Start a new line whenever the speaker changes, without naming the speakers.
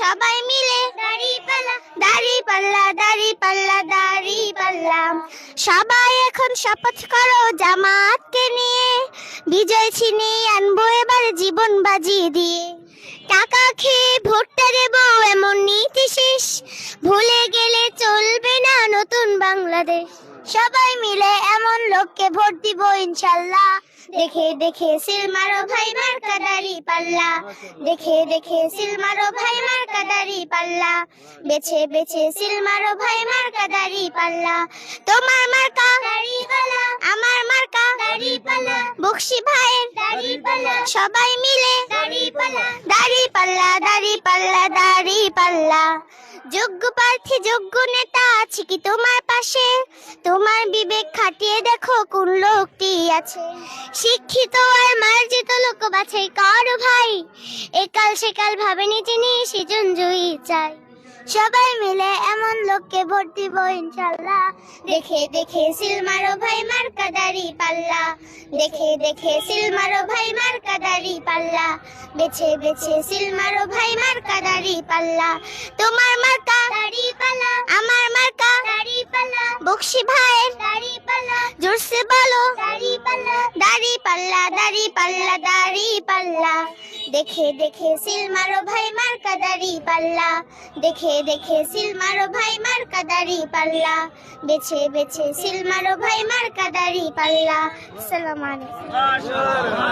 সবাই মিলে দাড়ি পাল্লা দাড়ি পাল্লা দাড়ি পাল্লা দাড়ি পাল্লা। সবাই এখন শপথ করো জামাতকে নিয়ে। বিজয় ছিনিয়ে আনব এবার জীবন বাজিয়ে দিয়ে। টাকা খেয়ে ভোটটা দেবো এমন নীতি শেষ। ভুলে গেলে চলবে না নতুন বাংলাদেশ। সবাই মিলে এমন লোককে ভোট দিব ইনশাল্লাহ। দেখে দেখে সিল মারো ভাই মার্কা দাড়ি পাল্লা। দেখে দেখে সিল মারো ভাই মার্কা দাড়ি পাল্লা। বেছে বেছে সিল মারো ভাই মার্কা দাড়ি পাল্লা। তোমার মার্কা দাড়ি পাল্লা, আমার মার্কা দাড়ি পাল্লা। বক্সি ভাইয়ের দাড়ি পাল্লা, সবাই মিলে দাড়ি পাল্লা। দাড়ি পাল্লা দাড়ি পাল্লা দাড়ি পাল্লা। যোগ্য প্রার্থী, যোগ্য নেতা আছে কি তোমার পাশে? তোমার বিবেক খাটিয়ে দেখো কোন লোকটি আছে। শিক্ষিত আর মার্জিত লোক বাছাই কর ভাই। একাল সেকাল ভাবে ভাবেনি চিনি সেজন জয়ী চাই। সবাই মিলে এমন লোককে ভোট দিব ইনশাল্লাহ। দেখে দেখে সিল মারো ভাই মার্কা দাড়ি পাল্লা। দেখে দেখে সিল মারো ভাই মার্কা দাড়ি পাল্লা। বেছে বেছে সিল মারো ভাই মার্কা দাড়ি পাল্লা। তোমার মার্কা দাড়ি পাল্লা। আমার বক্সি ভাইয়ের দাড়ি পাল্লা। জোরসে বলো। দাড়ি পাল্লা। দাড়ি পাল্লা দাড়ি পাল্লা দাড়ি পাল্লা। দেখে দেখে সিল মারো ভাই মার্কা দাড়ি পাল্লা। দেখে দেখে সিল মারো ভাই মার্কা দাড়ি পাল্লা। বেছে বেছে সিল মারো ভাই মার্কা দাড়ি পাল্লা। আসসালামু আলাইকুম।